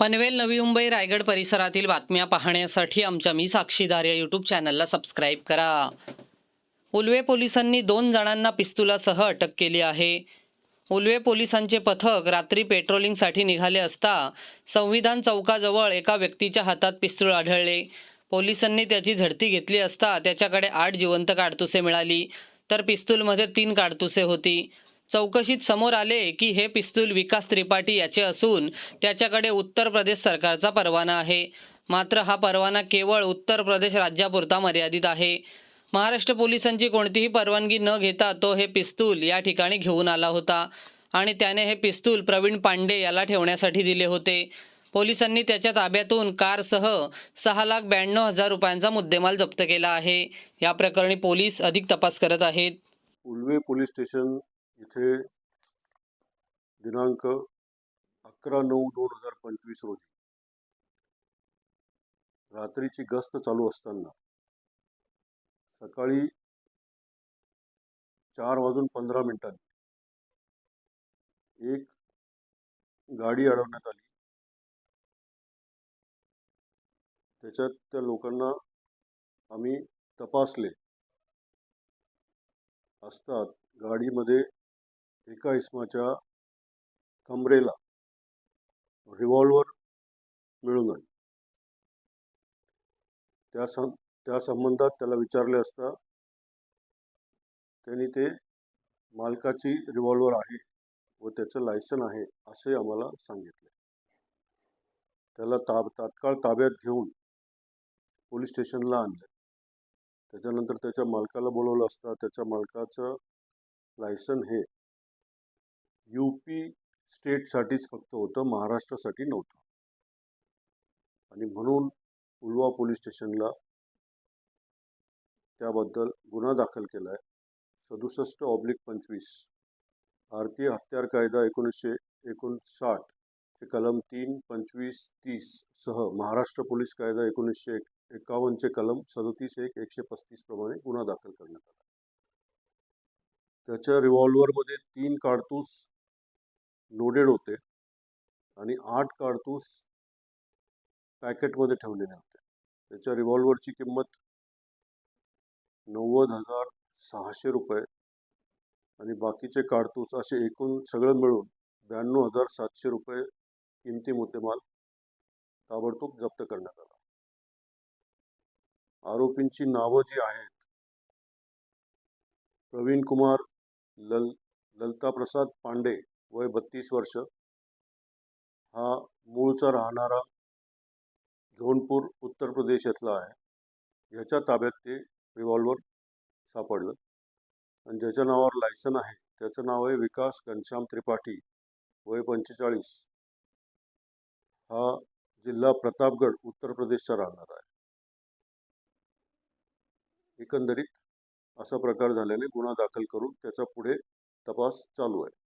पनवेल नवी मुंबई रायगड परिसरातील बातम्या पाहण्यासाठी आमच्या मी साक्षीदार या यूट्यूब चॅनलला सबस्क्राईब करा. उलवे पोलिसांनी दोन जणांना पिस्तुलासह अटक केली आहे. उलवे पोलिसांचे पथक रात्री पेट्रोलिंगसाठी निघाले असता संविधान चौकाजवळ एका व्यक्तीच्या हातात पिस्तूल आढळले. पोलिसांनी त्याची झडती घेतली असता त्याच्याकडे आठ जिवंत काडतुसे मिळाली तर पिस्तूलमध्ये तीन काडतुसे होती. चौकशीत समोर आले की हे पिस्तूल विकास त्रिपाठी याचे असून त्याच्याकडे उत्तर प्रदेश सरकारचा परवाना आहे. मात्र हा परवाना केवळ उत्तर प्रदेश राज्यापुरता मर्यादित आहे. महाराष्ट्र पोलिसांची कोणतीही परवानगी न घेता तो हे पिस्तूल या ठिकाणी घेऊन आला होता आणि त्याने हे पिस्तूल प्रवीण पांडे याला ठेवण्यासाठी दिले होते. पोलिसांनी त्याच्या ताब्यातून कारसह सहा लाख ब्याण्णव हजार रुपयांचा मुद्देमाल जप्त केला आहे. या प्रकरणी पोलीस अधिक तपास करत आहेत. उलवे पोलीस स्टेशन इथे दिनांक अकरा नऊ दोन हजार पंचवीस रोजी रात्रीची गस्त चालू असताना सकाळी चार वाजून पंधरा मिनिटांनी एक गाडी अडवण्यात आली. त्याच्यात त्या लोकांना आम्ही तपासले. असतात गाडीमध्ये एका इसमाच्या कमरेला रिव्हॉल्वर मिळून आली. त्या सं त्या संबंधात त्याला विचारले असता त्यांनी ते मालकाची रिव्हॉल्वर आहे व त्याचं लायसन आहे असे आम्हाला सांगितले. त्याला ताब तात्काळ ताब्यात घेऊन पोलीस स्टेशनला आणले. त्याच्यानंतर त्याच्या मालकाला बोलवलं असता त्याच्या मालकाचं लायसन हे यू पी स्टेटसाठीच फक्त होतं महाराष्ट्रासाठी नव्हतं. आणि म्हणून उलवा पोलीस स्टेशनला त्याबद्दल गुन्हा दाखल केला आहे सदुसष्ट ऑब्लिक पंचवीस. भारतीय हत्यार कायदा एकोणीसशे एकोणसाठ ते कलम तीन पंचवीस तीस सह महाराष्ट्र पोलीस कायदा एकोणीसशे एक एकावन्नचे कलम सदतीस एक एकशे पस्तीस प्रमाणे गुन्हा दाखल करण्यात आला. त्याच्या रिव्हॉल्वरमध्ये तीन काडतूस लोडेड होते आणि आठ काडतूस पॅकेटमध्ये ठेवलेले होते. त्याच्या रिव्हॉल्वरची किंमत नव्वद हजार सहाशे रुपये आणि बाकीचे काडतूस असे एकूण सगळं मिळून ब्याण्णव हजार सातशे रुपये किमती मुद्देमाल ताबडतोब जप्त करण्यात आला. आरोपींची नावं जी आहेत प्रवीण कुमार लल ललता प्रसाद पांडे वय बत्तीस वर्ष. हा मूळचा राहणारा झोनपूर उत्तर प्रदेश येथला आहे. ह्याच्या ताब्यात ते रिव्हॉल्वर सापडलं. आणि ज्याच्या नावावर लायसन आहे त्याचं नाव आहे विकास घनश्याम त्रिपाठी वय पंचेचाळीस. हा जिल्हा प्रतापगड उत्तर प्रदेशचा राहणार आहे. एकंदरीत असा प्रकार झाल्याने गुन्हा दाखल करून त्याचा पुढे तपास चालू आहे.